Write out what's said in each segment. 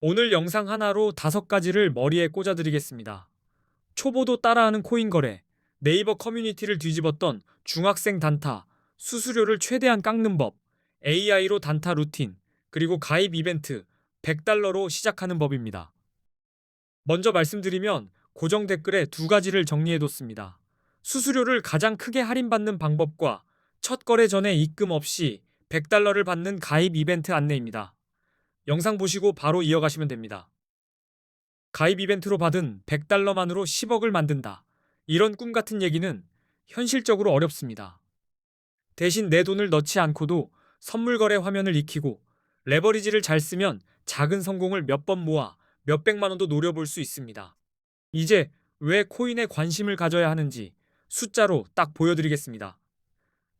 오늘 영상 하나로 다섯 가지를 머리에 꽂아드리겠습니다. 초보도 따라하는 코인 거래, 네이버 커뮤니티를 뒤집었던 중학생 단타, 수수료를 최대한 깎는 법, AI로 단타 루틴, 그리고 가입 이벤트 100달러로 시작하는 법입니다. 먼저 말씀드리면 고정 댓글에 두 가지를 정리해뒀습니다. 수수료를 가장 크게 할인받는 방법과 첫 거래 전에 입금 없이 100달러를 받는 가입 이벤트 안내입니다. 영상 보시고 바로 이어가시면 됩니다. 가입 이벤트로 받은 100달러만으로 10억을 만든다. 이런 꿈 같은 얘기는 현실적으로 어렵습니다. 대신 내 돈을 넣지 않고도 선물 거래 화면을 익히고 레버리지를 잘 쓰면 작은 성공을 몇 번 모아 몇백만 원도 노려볼 수 있습니다. 이제 왜 코인에 관심을 가져야 하는지 숫자로 딱 보여드리겠습니다.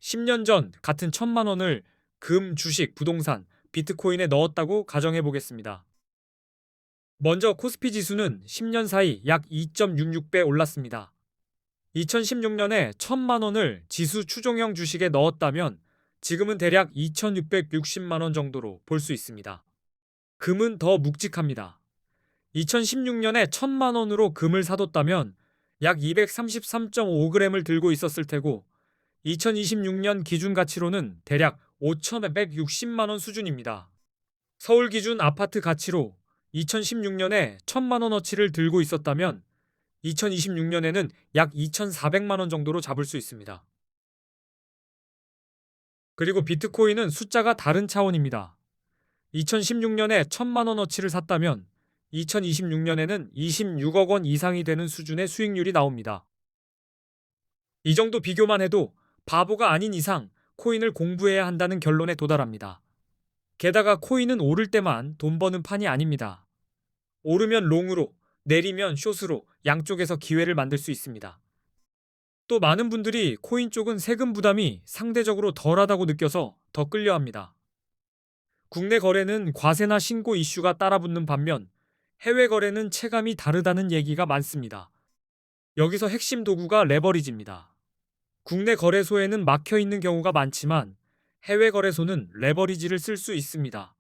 10년 전 같은 천만 원을 금, 주식, 부동산, 비트코인에 넣었다고 가정해 보겠습니다. 먼저 코스피 지수는 10년 사이 약 2.66배 올랐습니다. 2016년에 1000만 원을 지수 추종형 주식에 넣었다면 지금은 대략 2660만 원 정도로 볼 수 있습니다. 금은 더 묵직합니다. 2016년에 1000만 원으로 금을 사뒀다면 약 233.5g을 들고 있었을 테고 2026년 기준 가치로는 대략 5,160만 원 수준입니다. 서울 기준 아파트 가치로 2016년에 1,000만 원어치를 들고 있었다면 2026년에는 약 2,400만 원 정도로 잡을 수 있습니다. 그리고 비트코인은 숫자가 다른 차원입니다. 2016년에 1,000만 원어치를 샀다면 2026년에는 26억 원 이상이 되는 수준의 수익률이 나옵니다. 이 정도 비교만 해도 바보가 아닌 이상 코인을 공부해야 한다는 결론에 도달합니다. 게다가 코인은 오를 때만 돈 버는 판이 아닙니다. 오르면 롱으로, 내리면 숏으로 양쪽에서 기회를 만들 수 있습니다. 또 많은 분들이 코인 쪽은 세금 부담이 상대적으로 덜하다고 느껴서 더 끌려합니다. 국내 거래는 과세나 신고 이슈가 따라붙는 반면 해외 거래는 체감이 다르다는 얘기가 많습니다. 여기서 핵심 도구가 레버리지입니다. 국내 거래소에는 막혀 있는 경우가 많지만 해외 거래소는 레버리지를 쓸 수 있습니다.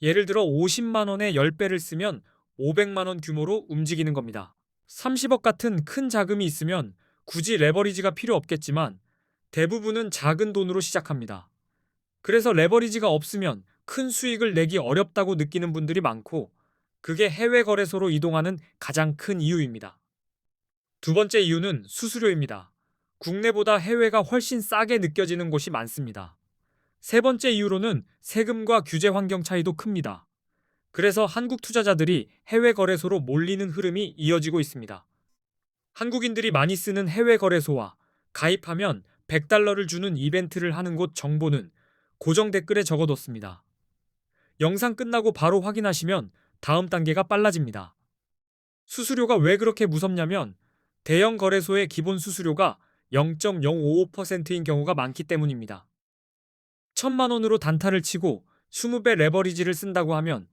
예를 들어 50만 원에 10배를 쓰면 500만 원 규모로 움직이는 겁니다. 30억 같은 큰 자금이 있으면 굳이 레버리지가 필요 없겠지만 대부분은 작은 돈으로 시작합니다. 그래서 레버리지가 없으면 큰 수익을 내기 어렵다고 느끼는 분들이 많고 그게 해외 거래소로 이동하는 가장 큰 이유입니다. 두 번째 이유는 수수료입니다. 국내보다 해외가 훨씬 싸게 느껴지는 곳이 많습니다. 세 번째 이유로는 세금과 규제 환경 차이도 큽니다. 그래서 한국 투자자들이 해외 거래소로 몰리는 흐름이 이어지고 있습니다. 한국인들이 많이 쓰는 해외 거래소와 가입하면 100달러를 주는 이벤트를 하는 곳 정보는 고정 댓글에 적어뒀습니다. 영상 끝나고 바로 확인하시면 다음 단계가 빨라집니다. 수수료가 왜 그렇게 무섭냐면 대형 거래소의 기본 수수료가 0.055%인 경우가 많기 때문입니다. 천만 원으로 단타를 치고 20배 레버리지를 쓴다고 하면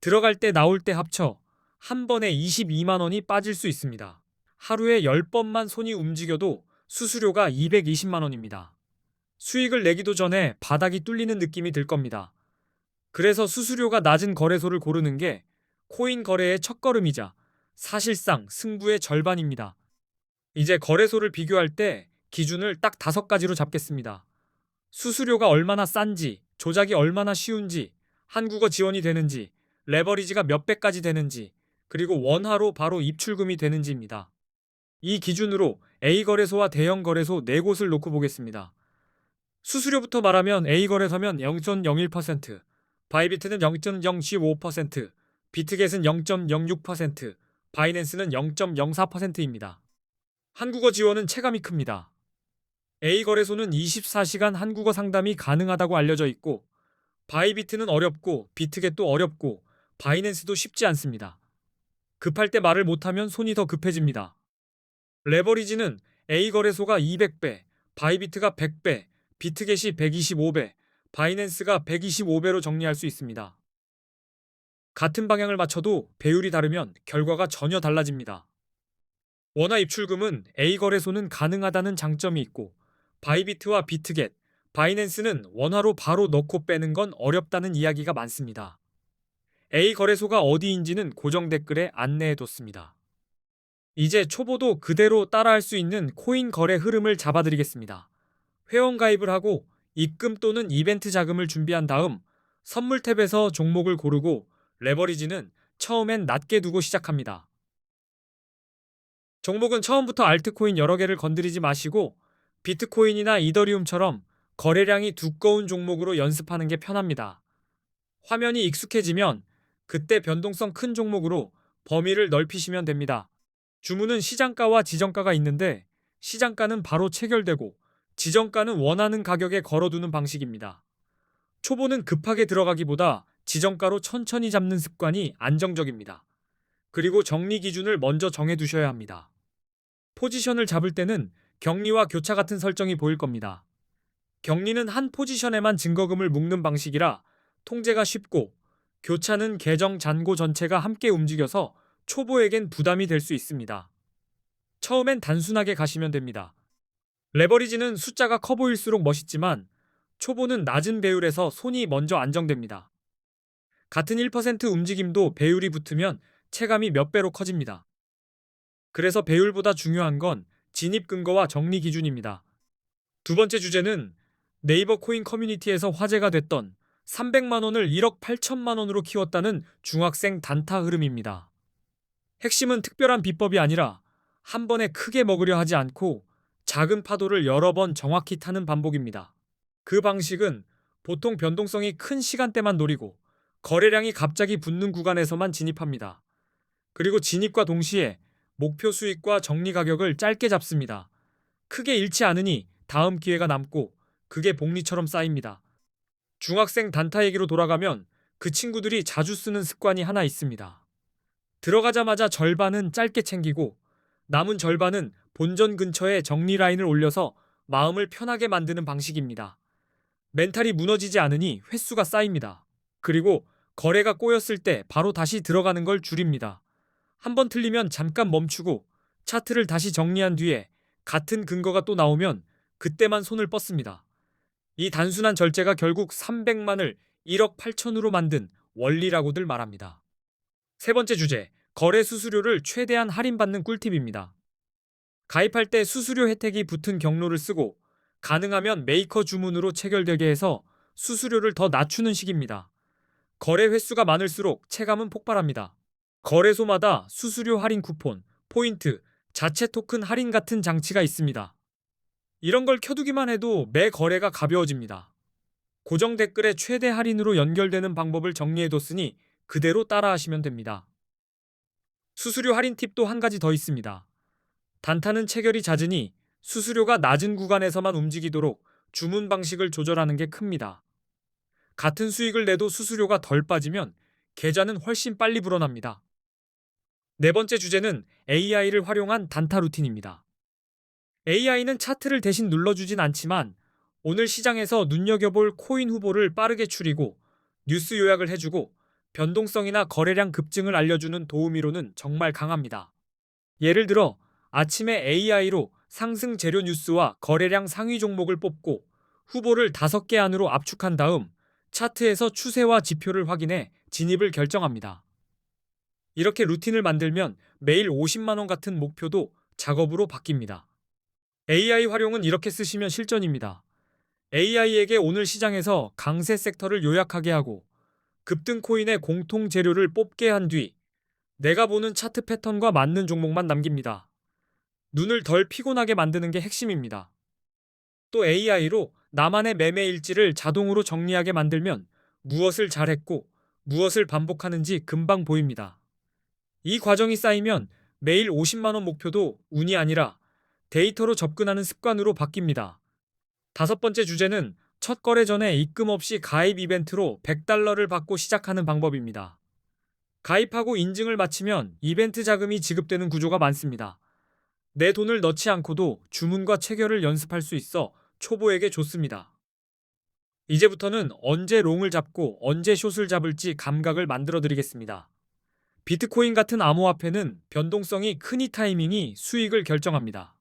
들어갈 때 나올 때 합쳐 한 번에 22만 원이 빠질 수 있습니다. 하루에 10번만 손이 움직여도 수수료가 220만 원입니다. 수익을 내기도 전에 바닥이 뚫리는 느낌이 들 겁니다. 그래서 수수료가 낮은 거래소를 고르는 게 코인 거래의 첫걸음이자 사실상 승부의 절반입니다. 이제 거래소를 비교할 때 기준을 딱 다섯 가지로 잡겠습니다. 수수료가 얼마나 싼지, 조작이 얼마나 쉬운지, 한국어 지원이 되는지, 레버리지가 몇 배까지 되는지, 그리고 원화로 바로 입출금이 되는지입니다. 이 기준으로 A 거래소와 대형 거래소 4곳을 놓고 보겠습니다. 수수료부터 말하면 A 거래소면 0.01%, 바이비트는 0.015%, 비트겟은 0.06%, 바이낸스는 0.04%입니다. 한국어 지원은 체감이 큽니다. A 거래소는 24시간 한국어 상담이 가능하다고 알려져 있고, 바이비트는 어렵고, 비트겟도 어렵고, 바이낸스도 쉽지 않습니다. 급할 때 말을 못하면 손이 더 급해집니다. 레버리지는 A 거래소가 200배, 바이비트가 100배, 비트겟이 125배, 바이낸스가 125배로 정리할 수 있습니다. 같은 방향을 맞춰도 배율이 다르면 결과가 전혀 달라집니다. 원화 입출금은 A 거래소는 가능하다는 장점이 있고 바이비트와 비트겟, 바이낸스는 원화로 바로 넣고 빼는 건 어렵다는 이야기가 많습니다. A 거래소가 어디인지는 고정 댓글에 안내해뒀습니다. 이제 초보도 그대로 따라할 수 있는 코인 거래 흐름을 잡아드리겠습니다. 회원 가입을 하고 입금 또는 이벤트 자금을 준비한 다음 선물 탭에서 종목을 고르고 레버리지는 처음엔 낮게 두고 시작합니다. 종목은 처음부터 알트코인 여러 개를 건드리지 마시고 비트코인이나 이더리움처럼 거래량이 두꺼운 종목으로 연습하는 게 편합니다. 화면이 익숙해지면 그때 변동성 큰 종목으로 범위를 넓히시면 됩니다. 주문은 시장가와 지정가가 있는데 시장가는 바로 체결되고 지정가는 원하는 가격에 걸어두는 방식입니다. 초보는 급하게 들어가기보다 지정가로 천천히 잡는 습관이 안정적입니다. 그리고 정리 기준을 먼저 정해두셔야 합니다. 포지션을 잡을 때는 격리와 교차 같은 설정이 보일 겁니다. 격리는 한 포지션에만 증거금을 묶는 방식이라 통제가 쉽고 교차는 계정 잔고 전체가 함께 움직여서 초보에겐 부담이 될 수 있습니다. 처음엔 단순하게 가시면 됩니다. 레버리지는 숫자가 커 보일수록 멋있지만 초보는 낮은 배율에서 손이 먼저 안정됩니다. 같은 1% 움직임도 배율이 붙으면 체감이 몇 배로 커집니다. 그래서 배율보다 중요한 건 진입 근거와 정리 기준입니다. 두 번째 주제는 네이버 코인 커뮤니티에서 화제가 됐던 300만 원을 1억 8천만 원으로 키웠다는 중학생 단타 흐름입니다. 핵심은 특별한 비법이 아니라 한 번에 크게 먹으려 하지 않고 작은 파도를 여러 번 정확히 타는 반복입니다. 그 방식은 보통 변동성이 큰 시간대만 노리고 거래량이 갑자기 붙는 구간에서만 진입합니다. 그리고 진입과 동시에 목표 수익과 정리 가격을 짧게 잡습니다. 크게 잃지 않으니 다음 기회가 남고 그게 복리처럼 쌓입니다. 중학생 단타 얘기로 돌아가면 그 친구들이 자주 쓰는 습관이 하나 있습니다. 들어가자마자 절반은 짧게 챙기고 남은 절반은 본전 근처에 정리 라인을 올려서 마음을 편하게 만드는 방식입니다. 멘탈이 무너지지 않으니 횟수가 쌓입니다. 그리고 거래가 꼬였을 때 바로 다시 들어가는 걸 줄입니다. 한 번 틀리면 잠깐 멈추고 차트를 다시 정리한 뒤에 같은 근거가 또 나오면 그때만 손을 뻗습니다. 이 단순한 절제가 결국 300만을 1억 8천으로 만든 원리라고들 말합니다. 세 번째 주제, 거래 수수료를 최대한 할인받는 꿀팁입니다. 가입할 때 수수료 혜택이 붙은 경로를 쓰고 가능하면 메이커 주문으로 체결되게 해서 수수료를 더 낮추는 식입니다. 거래 횟수가 많을수록 체감은 폭발합니다. 거래소마다 수수료 할인 쿠폰, 포인트, 자체 토큰 할인 같은 장치가 있습니다. 이런 걸 켜두기만 해도 매 거래가 가벼워집니다. 고정 댓글에 최대 할인으로 연결되는 방법을 정리해뒀으니 그대로 따라하시면 됩니다. 수수료 할인 팁도 한 가지 더 있습니다. 단타는 체결이 잦으니 수수료가 낮은 구간에서만 움직이도록 주문 방식을 조절하는 게 큽니다. 같은 수익을 내도 수수료가 덜 빠지면 계좌는 훨씬 빨리 불어납니다. 네 번째 주제는 AI를 활용한 단타 루틴입니다. AI는 차트를 대신 눌러주진 않지만 오늘 시장에서 눈여겨볼 코인 후보를 빠르게 추리고 뉴스 요약을 해주고 변동성이나 거래량 급증을 알려주는 도우미로는 정말 강합니다. 예를 들어 아침에 AI로 상승 재료 뉴스와 거래량 상위 종목을 뽑고 후보를 5개 안으로 압축한 다음 차트에서 추세와 지표를 확인해 진입을 결정합니다. 이렇게 루틴을 만들면 매일 50만원 같은 목표도 작업으로 바뀝니다. AI 활용은 이렇게 쓰시면 실전입니다. AI에게 오늘 시장에서 강세 섹터를 요약하게 하고 급등 코인의 공통 재료를 뽑게 한 뒤 내가 보는 차트 패턴과 맞는 종목만 남깁니다. 눈을 덜 피곤하게 만드는 게 핵심입니다. 또 AI로 나만의 매매 일지를 자동으로 정리하게 만들면 무엇을 잘했고 무엇을 반복하는지 금방 보입니다. 이 과정이 쌓이면 매일 50만원 목표도 운이 아니라 데이터로 접근하는 습관으로 바뀝니다. 다섯 번째 주제는 첫 거래 전에 입금 없이 가입 이벤트로 100달러를 받고 시작하는 방법입니다. 가입하고 인증을 마치면 이벤트 자금이 지급되는 구조가 많습니다. 내 돈을 넣지 않고도 주문과 체결을 연습할 수 있어 초보에게 좋습니다. 이제부터는 언제 롱을 잡고 언제 숏을 잡을지 감각을 만들어 드리겠습니다. 비트코인 같은 암호화폐는 변동성이 크니 타이밍이 수익을 결정합니다.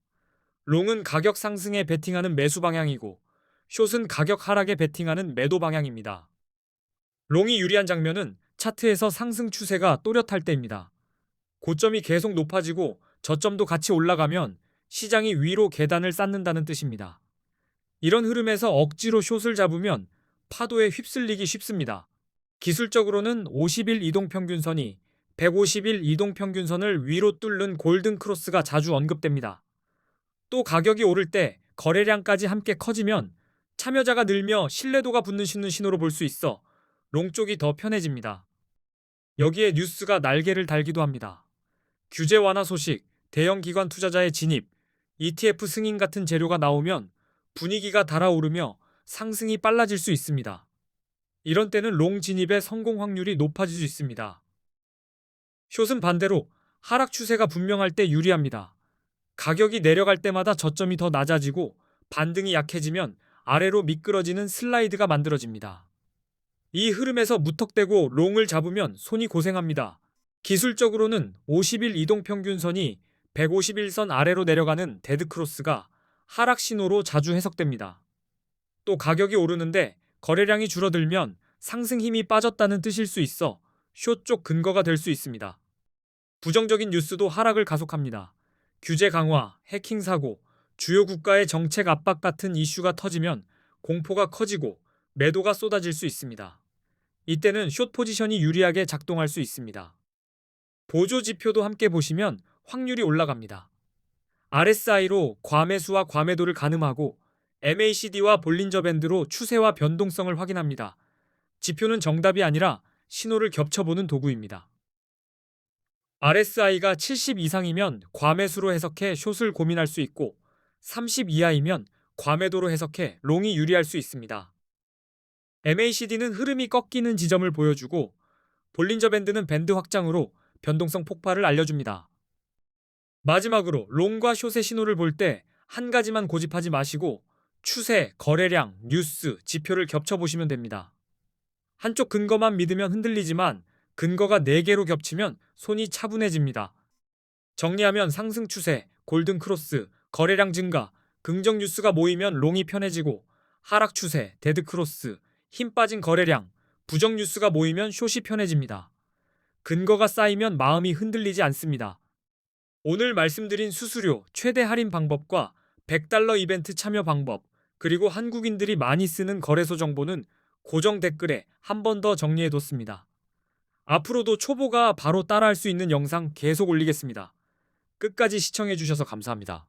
롱은 가격 상승에 베팅하는 매수 방향이고 숏은 가격 하락에 베팅하는 매도 방향입니다. 롱이 유리한 장면은 차트에서 상승 추세가 또렷할 때입니다. 고점이 계속 높아지고 저점도 같이 올라가면 시장이 위로 계단을 쌓는다는 뜻입니다. 이런 흐름에서 억지로 숏을 잡으면 파도에 휩쓸리기 쉽습니다. 기술적으로는 50일 이동평균선이 150일 이동평균선을 위로 뚫는 골든 크로스가 자주 언급됩니다. 또 가격이 오를 때 거래량까지 함께 커지면 참여자가 늘며 신뢰도가 붙는 신호로 볼 수 있어 롱 쪽이 더 편해집니다. 여기에 뉴스가 날개를 달기도 합니다. 규제 완화 소식, 대형 기관 투자자의 진입, ETF 승인 같은 재료가 나오면 분위기가 달아오르며 상승이 빨라질 수 있습니다. 이런 때는 롱 진입의 성공 확률이 높아질 수 있습니다. 숏은 반대로 하락 추세가 분명할 때 유리합니다. 가격이 내려갈 때마다 저점이 더 낮아지고 반등이 약해지면 아래로 미끄러지는 슬라이드가 만들어집니다. 이 흐름에서 무턱대고 롱을 잡으면 손이 고생합니다. 기술적으로는 50일 이동평균선이 151선 아래로 내려가는 데드크로스가 하락 신호로 자주 해석됩니다. 또 가격이 오르는데 거래량이 줄어들면 상승 힘이 빠졌다는 뜻일 수 있어 숏쪽 근거가 될 수 있습니다. 부정적인 뉴스도 하락을 가속합니다. 규제 강화, 해킹 사고, 주요 국가의 정책 압박 같은 이슈가 터지면 공포가 커지고 매도가 쏟아질 수 있습니다. 이때는 숏 포지션이 유리하게 작동할 수 있습니다. 보조 지표도 함께 보시면 확률이 올라갑니다. RSI로 과매수와 과매도를 가늠하고 MACD와 볼린저 밴드로 추세와 변동성을 확인합니다. 지표는 정답이 아니라 신호를 겹쳐보는 도구입니다. RSI가 70 이상이면 과매수로 해석해 숏을 고민할 수 있고 30 이하이면 과매도로 해석해 롱이 유리할 수 있습니다. MACD는 흐름이 꺾이는 지점을 보여주고 볼린저 밴드는 밴드 확장으로 변동성 폭발을 알려줍니다. 마지막으로 롱과 숏의 신호를 볼 때 한 가지만 고집하지 마시고 추세, 거래량, 뉴스, 지표를 겹쳐보시면 됩니다. 한쪽 근거만 믿으면 흔들리지만 근거가 4개로 겹치면 손이 차분해집니다. 정리하면 상승 추세, 골든 크로스, 거래량 증가, 긍정 뉴스가 모이면 롱이 편해지고 하락 추세, 데드 크로스, 힘 빠진 거래량, 부정 뉴스가 모이면 숏이 편해집니다. 근거가 쌓이면 마음이 흔들리지 않습니다. 오늘 말씀드린 수수료 최대 할인 방법과 100달러 이벤트 참여 방법, 그리고 한국인들이 많이 쓰는 거래소 정보는 고정 댓글에 한 번 더 정리해뒀습니다. 앞으로도 초보가 바로 따라할 수 있는 영상 계속 올리겠습니다. 끝까지 시청해주셔서 감사합니다.